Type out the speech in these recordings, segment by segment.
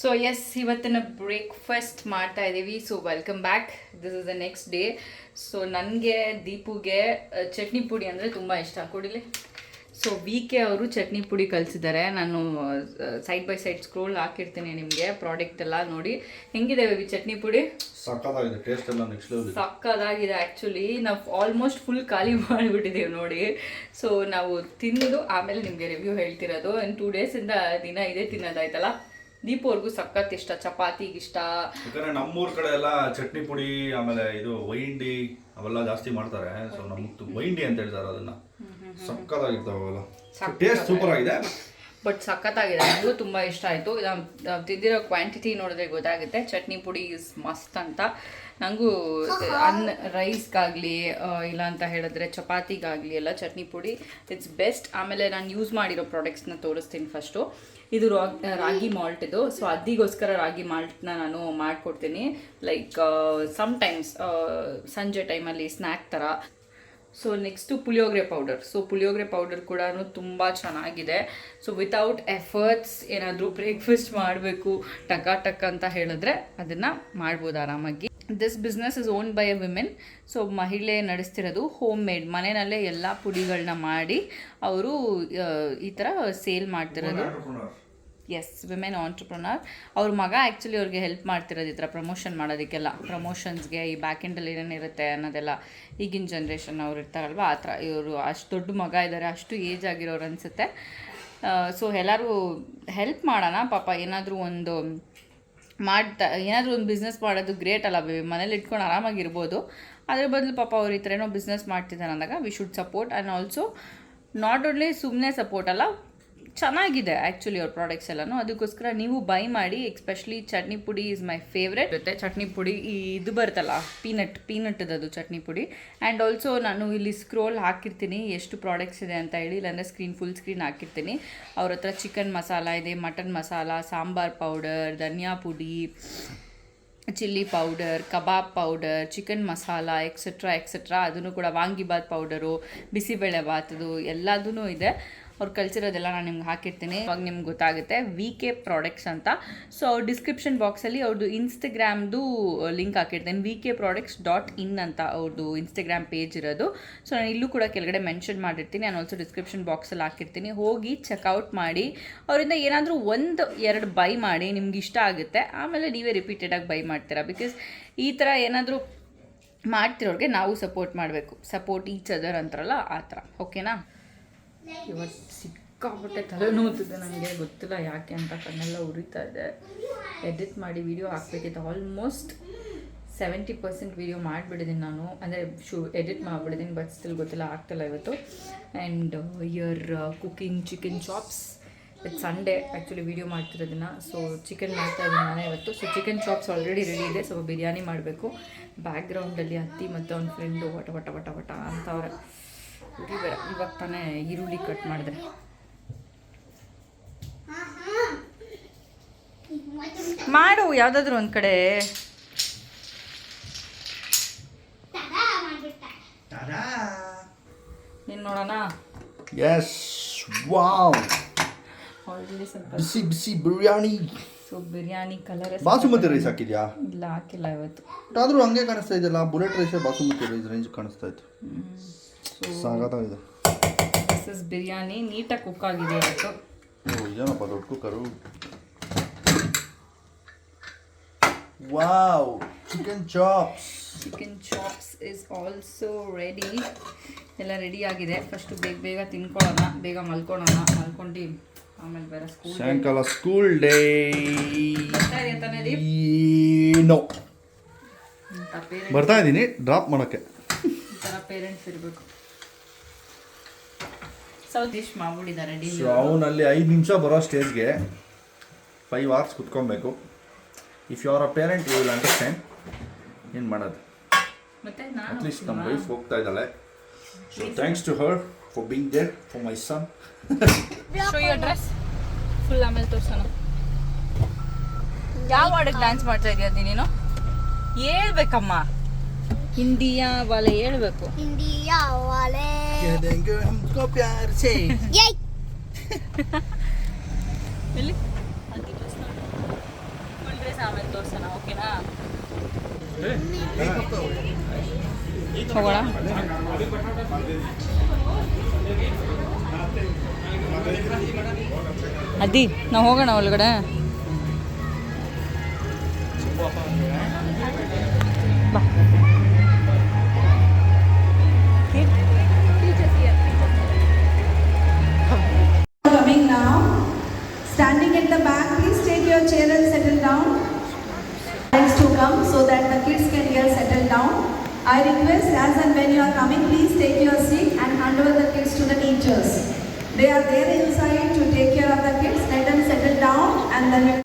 So S ಇವತ್ತಿನ breakfast ಮಾಡ್ತಾ ಇದ್ದೀವಿ so welcome back this is the next day so ನನಗೆ ದೀಪುಗೆ ಚಟ್ನಿ ಪುಡಿ ಅಂದರೆ ತುಂಬ ಇಷ್ಟ. ಕೊಡಿಲಿ? ಸೊ ವಿ ಕೆ ಅವರು ಚಟ್ನಿ ಪುಡಿ ಕಲಿಸಿದ್ದಾರೆ. ನಾನು ಸೈಡ್ ಬೈ ಸೈಡ್ ಸ್ಕ್ರೋಲ್ ಹಾಕಿರ್ತೀನಿ ನಿಮಗೆ ಪ್ರಾಡಕ್ಟ್ ಎಲ್ಲ ನೋಡಿ. ಹೆಂಗಿದೆ ಬೇಬಿ ಚಟ್ನಿ ಪುಡಿ? ಸಕ್ಕದಾಗಿದೆ. ಟೇಸ್ಟ್ ಎಲ್ಲ ನೆಕ್ಸ್ಟ್ ಲೆವೆಲ್ ಸಕ್ಕದಾಗಿದೆ ಆ್ಯಕ್ಚುಲಿ ನಾವು ಆಲ್ಮೋಸ್ಟ್ ಫುಲ್ ಖಾಲಿ ಮಾಡಿಬಿಟ್ಟಿದ್ದೀವಿ ನೋಡಿ. ಸೊ ನಾವು ತಿಂದು ಆಮೇಲೆ ನಿಮಗೆ ರಿವ್ಯೂ ಹೇಳ್ತಿರೋದು. ಇನ್ನು ಟೂ ಡೇಸಿಂದ ದಿನ ಇದೇ ತಿನ್ನೋದಾಯ್ತಲ್ಲ? ದೀಪವ್ರಿಗೂ ಸಖತ್ ಇಷ್ಟ ಚಪಾತಿಗೆ ಇಷ್ಟ ಯಾಕಂದ್ರೆ ನಮ್ಮೂರ್ ಕಡೆ ಎಲ್ಲ ಚಟ್ನಿ ಪುಡಿ ಆಮೇಲೆ ಇದು ವೈಂಡಿ ಅವೆಲ್ಲ ಜಾಸ್ತಿ ಮಾಡ್ತಾರೆ. ಸೊ ನಮ್ಗೆ ವೈಂಡಿ ಅಂತ ಹೇಳ್ತಾರೆ ಅದನ್ನ. ಸಕ್ಕತ್ತಾಗಿರ್ತಾವೆ ಅವೆಲ್ಲ. ಟೇಸ್ಟ್ ಸೂಪರ್ ಆಗಿದೆ. ಬಟ್ ಸಖತ್ತಾಗಿದೆ. ನನಗೂ ತುಂಬ ಇಷ್ಟ ಆಯಿತು. ತಿಂದಿರೋ ಕ್ವಾಂಟಿಟಿ ನೋಡಿದ್ರೆ ಗೊತ್ತಾಗುತ್ತೆ. ಚಟ್ನಿ ಪುಡಿ ಇಸ್ ಮಸ್ತ್ ಅಂತ. ನನಗೂ ಅನ್ನ ರೈಸ್ಗಾಗಲಿ ಇಲ್ಲ ಅಂತ ಹೇಳಿದ್ರೆ ಚಪಾತಿಗಾಗಲಿ ಎಲ್ಲ ಚಟ್ನಿ ಪುಡಿ ಇಟ್ಸ್ ಬೆಸ್ಟ್ ಆಮೇಲೆ ನಾನು ಯೂಸ್ ಮಾಡಿರೋ ಪ್ರಾಡಕ್ಟ್ಸ್ನ ತೋರಿಸ್ತೀನಿ ಫಸ್ಟು ಇದು ರಾಗಿ ಮಾಲ್ಟ್ ಇದು. ಸೊ ಅದಿಗೋಸ್ಕರ ರಾಗಿ ಮಾಲ್ಟ್ನ ನಾನು ಮಾಡಿಕೊಡ್ತೀನಿ. ಲೈಕ್ ಸಮ್ಟೈಮ್ಸ್ ಸಂಜೆ ಟೈಮಲ್ಲಿ ಸ್ನ್ಯಾಕ್ ಥರ so next puliyogare powder so puliyogare powder ಕೂಡ ತುಂಬ ಚೆನ್ನಾಗಿದೆ. ಸೊ ವಿತೌಟ್ ಎಫರ್ಟ್ಸ್ ಏನಾದರೂ ಬ್ರೇಕ್ಫಾಸ್ಟ್ ಮಾಡಬೇಕು, ಟಕ ಟಕ್ ಅಂತ ಹೇಳಿದ್ರೆ ಅದನ್ನು ಮಾಡ್ಬೋದು ಆರಾಮಾಗಿ. This business is own by a women so ಮಹಿಳೆ ನಡೆಸ್ತಿರೋದು ಹೋಮ್ ಮೇಡ್ ಮನೆಯಲ್ಲೇ ಎಲ್ಲ ಪುಡಿಗಳನ್ನ ಮಾಡಿ, ಅವರು ಈ ಥರ ಸೇಲ್ ಮಾಡ್ತಿರೋದು. ಎಸ್ ವಿಮೆನ್ ಆಂಟ್ರಪ್ರನರ್ ಅವ್ರ ಮಗ ಆ್ಯಕ್ಚುಲಿ ಅವ್ರಿಗೆ ಹೆಲ್ಪ್ ಮಾಡ್ತಿರೋದು ಈ ಥರ ಪ್ರಮೋಷನ್ ಮಾಡೋದಕ್ಕೆಲ್ಲ. ಪ್ರಮೋಷನ್ಸ್ಗೆ ಈ ಬ್ಯಾಕ್ ಎಂಡಲ್ಲಿ ಏನೇನಿರುತ್ತೆ ಅನ್ನೋದೆಲ್ಲ ಈಗಿನ ಜನ್ರೇಷನ್ ಅವ್ರು ಇರ್ತಾರಲ್ವ, ಆ ಥರ ಇವರು ಅಷ್ಟು ದೊಡ್ಡ ಮಗ ಇದ್ದಾರೆ ಅಷ್ಟು ಏಜ್ ಆಗಿರೋರು ಅನಿಸುತ್ತೆ. ಸೊ ಎಲ್ಲರೂ ಹೆಲ್ಪ್ ಮಾಡೋಣ, ಪಾಪ ಏನಾದರೂ ಒಂದು ಮಾಡ್ತಾ, ಏನಾದರೂ ಒಂದು ಬಿಸ್ನೆಸ್ ಮಾಡೋದು ಗ್ರೇಟ್ ಅಲ್ಲ ಮನೇಲಿ ಇಟ್ಕೊಂಡು ಆರಾಮಾಗಿರ್ಬೋದು. ಅದ್ರ ಬದಲು ಪಾಪ ಅವ್ರು ಈ ಥರ ಏನೋ ಬಿಸ್ನೆಸ್ ಮಾಡ್ತಿದ್ದಾರೆ ಅಂದಾಗ we should support and also not only ಸುಮ್ಮನೆ ಸಪೋರ್ಟ್ ಅಲ್ಲ ಚೆನ್ನಾಗಿದೆ ಆ್ಯಕ್ಚುಲಿ ಅವ್ರ ಪ್ರಾಡಕ್ಟ್ಸ್ ಎಲ್ಲನೂ. ಅದಕ್ಕೋಸ್ಕರ ನೀವು ಬೈ ಮಾಡಿ ಎಕ್ಸ್ಪೆಷಲಿ ಚಟ್ನಿ ಪುಡಿ ಇಸ್ ಮೈ ಫೇವ್ರೆಟ್ ಜೊತೆ ಚಟ್ನಿ ಪುಡಿ ಈ ಇದು ಬರುತ್ತಲ್ಲ ಪೀನಟ್ ಅದು ಚಟ್ನಿ ಪುಡಿ. ಆ್ಯಂಡ್ ಆಲ್ಸೋ ನಾನು ಇಲ್ಲಿ ಸ್ಕ್ರೋಲ್ ಹಾಕಿರ್ತೀನಿ, ಎಷ್ಟು ಪ್ರಾಡಕ್ಟ್ಸ್ ಇದೆ ಅಂತ ಹೇಳಿ, ಇಲ್ಲಾಂದರೆ ಸ್ಕ್ರೀನ್ ಫುಲ್ ಸ್ಕ್ರೀನ್ ಹಾಕಿರ್ತೀನಿ. ಅವ್ರ ಹತ್ರ ಚಿಕನ್ ಮಸಾಲ ಇದೆ ಮಟನ್ ಮಸಾಲ ಸಾಂಬಾರ್ ಪೌಡರ್ ಧನಿಯಾ ಪುಡಿ chilli powder kebab powder chicken masala etcetera etcetera ಅದನ್ನು ಕೂಡ ವಾಂಗಿಬಾತ್ ಪೌಡರು ಬಿಸಿಬೇಳೆ ಬಾತದು ಎಲ್ಲದೂ ಇದೆ. ಅವ್ರು ಕಲ್ಸಿರೋದೆಲ್ಲ ನಾನು ನಿಮ್ಗೆ ಹಾಕಿರ್ತೀನಿ. ಅವಾಗ ನಿಮ್ಗೆ ಗೊತ್ತಾಗುತ್ತೆ. ವಿ ಕೆ ಪ್ರಾಡಕ್ಟ್ಸ್ ಅಂತ. ಸೊ ಡಿಸ್ಕ್ರಿಪ್ಷನ್ ಬಾಕ್ಸಲ್ಲಿ ಅವ್ರದ್ದು ಇನ್ಸ್ಟಾಗ್ರಾಮ್ದು ಲಿಂಕ್ ಹಾಕಿರ್ತೀನಿ. V K products dot in ಅಂತ ಅವ್ರದ್ದು ಇನ್ಸ್ಟಾಗ್ರಾಮ್ ಪೇಜ್ ಇರೋದು. ಸೊ ನಾನು ಇಲ್ಲೂ ಕೂಡ ಕೆಳಗಡೆ ಮೆನ್ಷನ್ ಮಾಡಿರ್ತೀನಿ. ನಾನು ಆಲ್ಸೋ ಡಿಸ್ಕ್ರಿಪ್ಷನ್ ಬಾಕ್ಸಲ್ಲಿ ಹಾಕಿರ್ತೀನಿ. ಹೋಗಿ ಚೆಕ್ಔಟ್ ಮಾಡಿ. ಅವರಿಂದ ಏನಾದರೂ ಒಂದು, ಎರಡು ಬೈ ಮಾಡಿ ನಿಮ್ಗೆ ಇಷ್ಟ ಆಗುತ್ತೆ. ಆಮೇಲೆ ನೀವೇ ರಿಪೀಟೆಡಾಗಿ ಬೈ ಮಾಡ್ತೀರಾ. ಬಿಕಾಸ್ ಈ ಥರ ಏನಾದರೂ ಮಾಡ್ತಿರೋರಿಗೆ ನಾವು ಸಪೋರ್ಟ್ ಮಾಡಬೇಕು. ಸಪೋರ್ಟ್ ಈಚ್ ಅದರ್ ಅಂತಾರಲ್ಲ, ಆ ಥರ ಓಕೆನಾ ಇವತ್ತು ಸಿಕ್ಕಾಪಟ್ಟೆ ನೋತಿದೆ ನನಗೆ ಗೊತ್ತಿಲ್ಲ ಯಾಕೆ ಅಂತ ಕಣ್ಣೆಲ್ಲ ಉರಿತಾ ಇದೆ. ಎಡಿಟ್ ಮಾಡಿ ವೀಡಿಯೋ ಹಾಕ್ಬೇಕಿತ್ತು. ಆಲ್ಮೋಸ್ಟ್ ಸೆವೆಂಟಿ ಪರ್ಸೆಂಟ್ ವೀಡಿಯೋ ಮಾಡಿಬಿಡಿದ್ದೀನಿ ನಾನು. ಅಂದರೆ ಶೂ ಎಡಿಟ್ ಮಾಡಿಬಿಡಿದ್ದೀನಿ ಬಟ್ ಸ್ಟಿಲ್ ಗೊತ್ತಿಲ್ಲ ಆಗ್ತಿಲ್ಲ ಇವತ್ತು. And yeah cooking chicken chops it Sunday actually video ಮಾಡ್ತಿರೋದನ್ನ so chicken ಮಾಡ್ತಾ ಇದ್ದೀನಿ ನಾನೇ ಇವತ್ತು. So chicken chops already ready ಇದೆ. ಸೊ ಬಿರಿಯಾನಿ ಮಾಡಬೇಕು. ಬ್ಯಾಕ್ಗ್ರೌಂಡಲ್ಲಿ ಅತ್ತಿ ಮತ್ತು ಅವ್ನ ಫ್ರೆಂಡು ವಟ ವಟ ವಟ ವಟ ಅಂತವ್ರೆ. ಬೇಡ ಇವಾಗ ತಾನೇ ಈರುಳ್ಳಿ ಕಟ್ ಮಾಡಿದೆ ಮಾಡು ಯಾವುದಾದ್ರೂ ಒಂದು ಕಡೆ. ನೀನು ನೋಡೋಣ? ಎಸ್ ವಾವ್ ಬಿಸಿ ಬಿಸಿ biryani. So biryani colour basmati rice ಹಾಕಿದ್ಯಾ? ಇಲ್ಲ ಹಾಕಿಲ್ಲ ಇವತ್ತು. ಬಟ್ ಆದ್ರೂ ಹಂಗೆ ಕಾಣಿಸ್ತಾ ಇದೆಯಲ್ಲ bullet rice basmati rice range ಕಾಣಿಸ್ತಾ ಇತ್ತು. ಸಾಗತ್ತಾಗಿದೆ ದಿಸ್ ಇಸ್ ಬಿರಿಯಾನಿ ನೀಟಾಗಿ ಕುಕ್ ಆಗಿದೆ ಇವತ್ತು. ಓ ಇದೇನಪ್ಪ ದೊಡ್ಡ cooker wow chicken chops chicken chops is also ready ಎಲ್ಲ ರೆಡಿ ಆಗಿದೆ. ಫಸ್ಟು ಬೇಗ ಬೇಗ ತಿನ್ಕೊಳ್ಳೋಣ ಬೇಗ ಮಲ್ಕೊಳ್ಳೋಣ ಮಲ್ಕೊಂಡು ಆಮೇಲೆ ಬೇರೆ ಸ್ಕೂಲ್ ಸಾಯಂಕಾಲ ಸ್ಕೂಲ್ ಡೇ ಬರ್ತಾ ದೀಪ್? ನೋ ಇಂಥ ಪೇರೆಂಟ್ಸ್ ಬರ್ತಾ ಇದ್ದೀನಿ ಡ್ರಾಪ್ ಮಾಡೋಕ್ಕೆ. ಈ ಥರ ಪೇರೆಂಟ್ಸ್ ಇರಬೇಕು. ಸೌತ್ ಡಿಶ್ ಮಾಡ್ಬಿಟ್ಟಿದ್ದಾರೆ ಡಿ ಸೊ ಅವನಲ್ಲಿ ಐದು ನಿಮಿಷ ಬರೋ ಸ್ಟೇಜ್ಗೆ five hours ಕುತ್ಕೊಬೇಕು. If you are a parent you will understand ಏನು ಮಾಡೋದು. ಮತ್ತೆ ನಾನು ಅಟ್ಲೀಸ್ಟ್ ನಮ್ಮ ವೈಫ್ ಹೋಗ್ತಾ ಇದ್ದಾಳೆ. So thanks to her for being there for my son show dress full ಆಮೇಲೆ ತೋರ್ಸೋಣ ಯಾವ ಹಾಡಿಗೆ ಡ್ಯಾನ್ಸ್ ಮಾಡ್ತಾ ಇದೀಯ ಅದಿ ನೀನು ಹೇಳ್ಬೇಕಮ್ಮ ಹಿಂದಿಯಾ ವಾಲೆ ಹೇಳ್ಬೇಕು इंडिया वाले ये ಎಲ್ಲಿ ಓಕೆನಾ ಹೋಗೋಣ ಅದ್ದಿ ನಾವು ಹೋಗೋಣ ಒಳಗಡೆ ಬಾ Coming now. Standing at the back, please take your chair and settle down. Parents to come so that the kids can get settled down. I request as and when you are coming, please take your seat and hand over the kids to the teachers. They are there inside to take care of the kids, let them settle down and then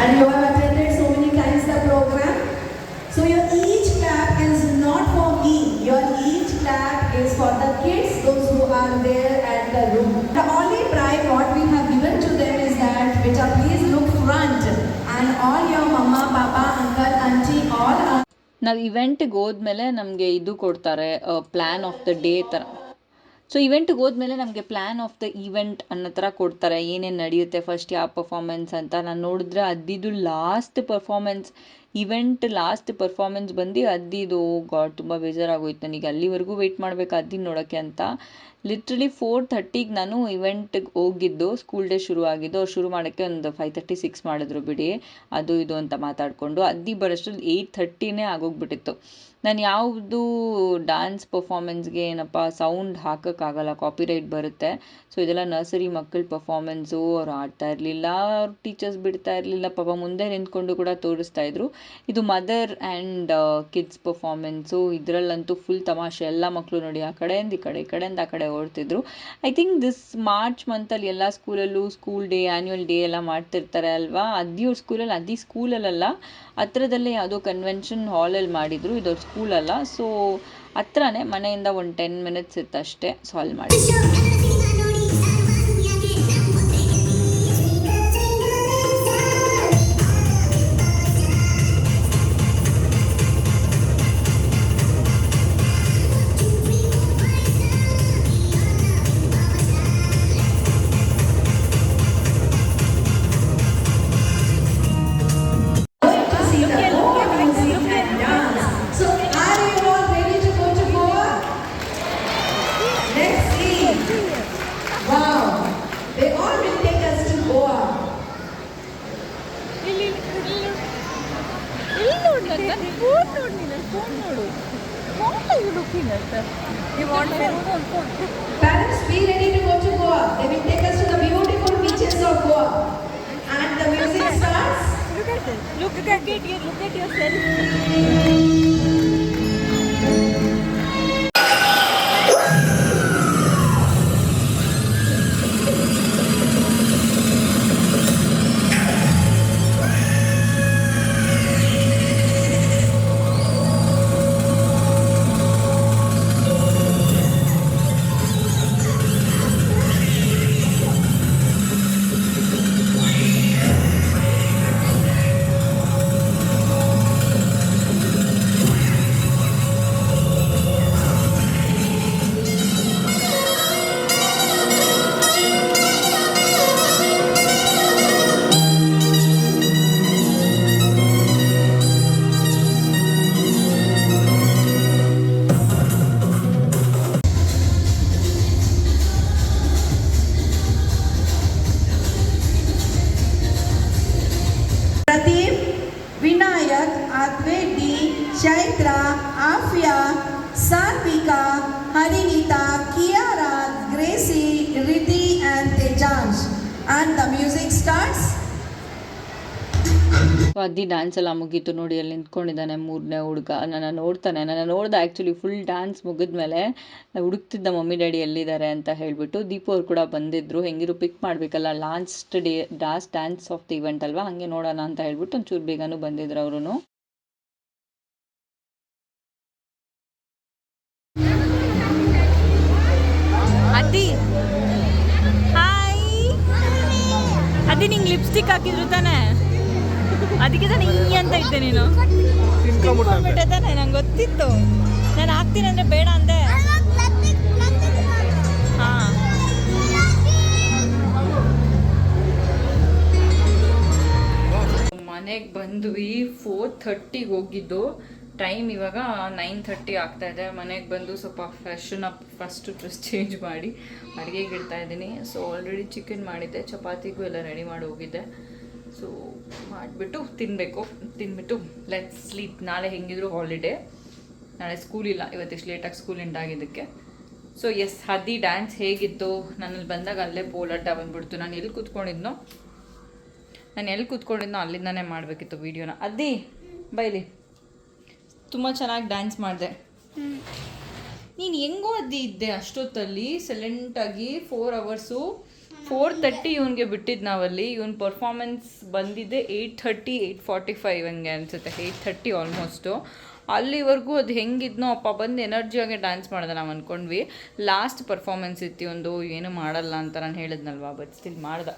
And you ನಾವು ಇವೆಂಟಿಗೆ ಹೋದ್ಮೇಲೆ ನಮಗೆ ಇದು ಕೊಡ್ತಾರೆ plan of the day ಥರ so ಇವೆಂಟಿಗೆ ಹೋದ್ಮೇಲೆ ನಮಗೆ plan of the event ಅನ್ನೋ ಥರ ಕೊಡ್ತಾರೆ. ಏನೇನು ನಡೆಯುತ್ತೆ ಫಸ್ಟ್ ಯಾವ ಪರ್ಫಾಮೆನ್ಸ್ ಅಂತ. ನಾನು ನೋಡಿದ್ರೆ ಅದಿದು last performance event last performance ಬಂದು ಅದ್ದಿದು ಗಾಡ್, ತುಂಬ ಬೇಜಾರಾಗೋಯ್ತು. ನನಗೆ ಅಲ್ಲಿವರೆಗೂ ವೆಯ್ಟ್ ಮಾಡಬೇಕು, ಅದ್ದಿನ ನೋಡೋಕ್ಕೆ ಅಂತ. ಲಿಟ್ರಲಿ ಫೋರ್ ಥರ್ಟಿಗೆ ನಾನು ಇವೆಂಟಿಗೆ ಹೋಗಿದ್ದು ಸ್ಕೂಲ್ ಡೇ ಶುರು ಆಗಿದ್ದು, ಅವ್ರು ಶುರು ಮಾಡೋಕ್ಕೆ ಒಂದು ಫೈವ್ ತರ್ಟಿ ಸಿಕ್ಸ್ ಮಾಡಿದ್ರು, ಬಿಡಿ. ಅದು ಇದು ಅಂತ ಮಾತಾಡಿಕೊಂಡು ಅದ್ದಿ ಬರೋಷ್ಟ್ರಲ್ಲಿ ಏಯ್ಟ್ ಥರ್ಟಿನೇ ಆಗೋಗ್ಬಿಟ್ಟಿತ್ತು. ನಾನು ಯಾವುದು ಡ್ಯಾನ್ಸ್ ಪರ್ಫಾರ್ಮೆನ್ಸ್ಗೆ ಏನಪ್ಪ ಸೌಂಡ್ ಹಾಕೋಕ್ಕಾಗಲ್ಲ ಕಾಪಿರೈಟ್ ಬರುತ್ತೆ. ಸೊ ಇದೆಲ್ಲ ನರ್ಸರಿ ಮಕ್ಕಳ ಪರ್ಫಾರ್ಮೆನ್ಸು ಅವ್ರು ಆಡ್ತಾ ಇರಲಿಲ್ಲ, ಅವ್ರ ಟೀಚರ್ಸ್ ಬಿಡ್ತಾ ಇರಲಿಲ್ಲ, ಪಾಪ ಮುಂದೆ ನಿಂತ್ಕೊಂಡು ಕೂಡ ತೋರಿಸ್ತಾ ಇದ್ರು. ಇದು ಮದರ್ ಆ್ಯಂಡ್ ಕಿಡ್ಸ್ ಪರ್ಫಾರ್ಮೆನ್ಸ್ ಇದರಲ್ಲಂತೂ ಫುಲ್ ತಮಾಷೆ. ಎಲ್ಲ ಮಕ್ಕಳು ನೋಡಿ ಆ ಕಡೆಯಿಂದ ಈ ಕಡೆ, ಈ ಕಡೆಯಿಂದ ಆ ಕಡೆ ಓಡ್ತಿದ್ರು. ಐ ಥಿಂಕ್ ದಿಸ್ ಮಾರ್ಚ್ ಮಂತಲ್ಲಿ ಎಲ್ಲ ಸ್ಕೂಲಲ್ಲೂ ಸ್ಕೂಲ್ ಡೇ ಆ್ಯನ್ಯುವಲ್ ಡೇ ಎಲ್ಲ ಮಾಡ್ತಿರ್ತಾರೆ ಅಲ್ವಾ? ಅದಿವ್ರ ಸ್ಕೂಲಲ್ಲಿ ಅದಿ ಸ್ಕೂಲಲ್ಲ ಹತ್ರದಲ್ಲೇ ಯಾವುದೋ ಕನ್ವೆನ್ಷನ್ ಹಾಲಲ್ಲಿ ಮಾಡಿದ್ರು. ಇದು ಸ್ಕೂಲಲ್ಲ ಸೊ ಹತ್ರನೇ ಮನೆಯಿಂದ ಒಂದು ಟೆನ್ ಮಿನಿಟ್ಸ್ ಇತ್ತು ಅಷ್ಟೇ ಸೊ ಅಲ್ಲಿ ಮಾಡಿ. Parents, be ready to go to Goa. They will take us to the beautiful beaches of Goa. And the music starts. Look at this. Look, look at it, you look at yourself. So dance ಎಲ್ಲ ಮುಗೀತು ನೋಡಿ, ಅಲ್ಲಿ ನಿಂತ್ಕೊಂಡಿದ್ದಾನೆ ಮೂರನೇ ಹುಡುಗ. ನನ್ನ ನೋಡ್ತಾನೆ. ನನ್ನ ನೋಡ್ದೆ ಆ್ಯಕ್ಚುಲಿ ಫುಲ್ ಡ್ಯಾನ್ಸ್ ಮುಗಿದ್ಮೇಲೆ ಹುಡುಕ್ತಿದ್ದ ಮಮ್ಮಿ ಡ್ಯಾಡಿ ಎಲ್ಲಿದ್ದಾರೆ ಅಂತ ಹೇಳಿಬಿಟ್ಟು ದೀಪು ಅವ್ರು ಕೂಡ ಬಂದಿದ್ರು. ಹೆಂಗಿರು ಪಿಕ್ ಮಾಡಬೇಕಲ್ಲ last day last dance of the event ಅಲ್ವಾ? ಹಾಗೆ ನೋಡೋಣ ಅಂತ ಹೇಳ್ಬಿಟ್ಟು ಒಂಚೂರು ಬೇಗನೂ ಬಂದಿದ್ರು ಅವರು ಅದಿ ಹಾಯ್ ನಿಂಗೆ ಲಿಪ್ಸ್ಟಿಕ್ ಹಾಕಿದ್ರು ತಾನೆ? ಅದಕ್ಕೆ ತಾನೆ ಈ ಅಂತ ಇದ್ದೆ ನೀನು. ತಿಳ್ಕೊಂಡ್ಬಿಟ್ಟೆ ನಂಗೆ ಗೊತ್ತಿತ್ತು. ನಾನು ಹಾಕ್ತೀನಿ ಅಂದ್ರೆ ಬೇಡ ಅಂದೆ. ಹಾ. ಮನೆಗೆ ಬಂದ್ವಿ ಫೋರ್ ಥರ್ಟಿಗೆ ಹೋಗಿದ್ದು. ಟೈಮ್ ಇವಾಗ ನೈನ್ ಥರ್ಟಿ ಆಗ್ತಾ ಇದೆ. ಮನೆಗೆ ಬಂದು ಸ್ವಲ್ಪ freshen up first dress change ಮಾಡಿ ಅಡುಗೆಗೆ ಇಡ್ತಾ ಇದ್ದೀನಿ. ಸೊ ಆಲ್ರೆಡಿ ಚಿಕನ್ ಮಾಡಿದ್ದೆ. ಚಪಾತಿಗೂ ಎಲ್ಲ ರೆಡಿ ಮಾಡಿ ಹೋಗಿದ್ದೆ. ಸೊ ಮಾಡಿಬಿಟ್ಟು ತಿನ್ನಬೇಕು ತಿನ್ಬಿಟ್ಟು ಲೆಟ್ ಸ್ಲೀಪ್ ನಾಳೆ ಹೆಂಗಿದ್ರು ಹಾಲಿಡೇ ನಾಳೆ ಸ್ಕೂಲ್ ಇಲ್ಲ. ಇವತ್ತಿಷ್ಟು ಲೇಟಾಗಿ ಸ್ಕೂಲ್ ಎಂಡ್ ಆಗಿದ್ದಕ್ಕೆ. ಸೊ ಎಸ್ ಹದಿ ಡ್ಯಾನ್ಸ್ ಹೇಗಿತ್ತು? ನನ್ನಲ್ಲಿ ಬಂದಾಗ ಅಲ್ಲೇ ಪೋಲಾಟ ಬಂದ್ಬಿಡ್ತು. ನಾನು ಎಲ್ಲಿ ಕೂತ್ಕೊಂಡಿದ್ನೋ? ನಾನು ಎಲ್ಲಿ ಕೂತ್ಕೊಂಡಿದ್ನೋ ಅಲ್ಲಿಂದನೇ ಮಾಡಬೇಕಿತ್ತು ವೀಡಿಯೋನ ಅದಿ ಬೈಲಿ. ತುಂಬ ಚೆನ್ನಾಗಿ ಡ್ಯಾನ್ಸ್ ಮಾಡಿದೆ. ನೀನು ಹೆಂಗೋ ಅದಿ ಇದ್ದೆ ಅಷ್ಟೊತ್ತಲ್ಲಿ. ಸೈಲೆಂಟಾಗಿ ಫೋರ್ ಅವರ್ಸು ಫೋರ್ ತರ್ಟಿ ಇವನಿಗೆ ಬಿಟ್ಟಿದ್ದು ನಾವಲ್ಲಿ, ಇವನ್ ಪರ್ಫಾರ್ಮೆನ್ಸ್ ಬಂದಿದ್ದೆ eight thirty eight forty five ಹಂಗೆ ಅನಿಸುತ್ತೆ ಏಯ್ಟ್ ಥರ್ಟಿ ಆಲ್ಮೋಸ್ಟು ಅಲ್ಲಿವರೆಗೂ ಅದು ಹೆಂಗಿದ್ನೋ ಅಪ್ಪ ಬಂದು ಎನರ್ಜಿಯಾಗಿ ಡ್ಯಾನ್ಸ್ ಮಾಡಿದೆ ನಾವು ಅಂದ್ಕೊಂಡ್ವಿ ಲಾಸ್ಟ್ ಪರ್ಫಾರ್ಮೆನ್ಸ್ ಇತ್ತು ಒಂದು ಏನು ಮಾಡಲ್ಲ ಅಂತ ನಾನು ಹೇಳಿದ್ನಲ್ವಾ ಬಟ್ ಸ್ಟಿಲ್ ಮಾಡ್ದೆ.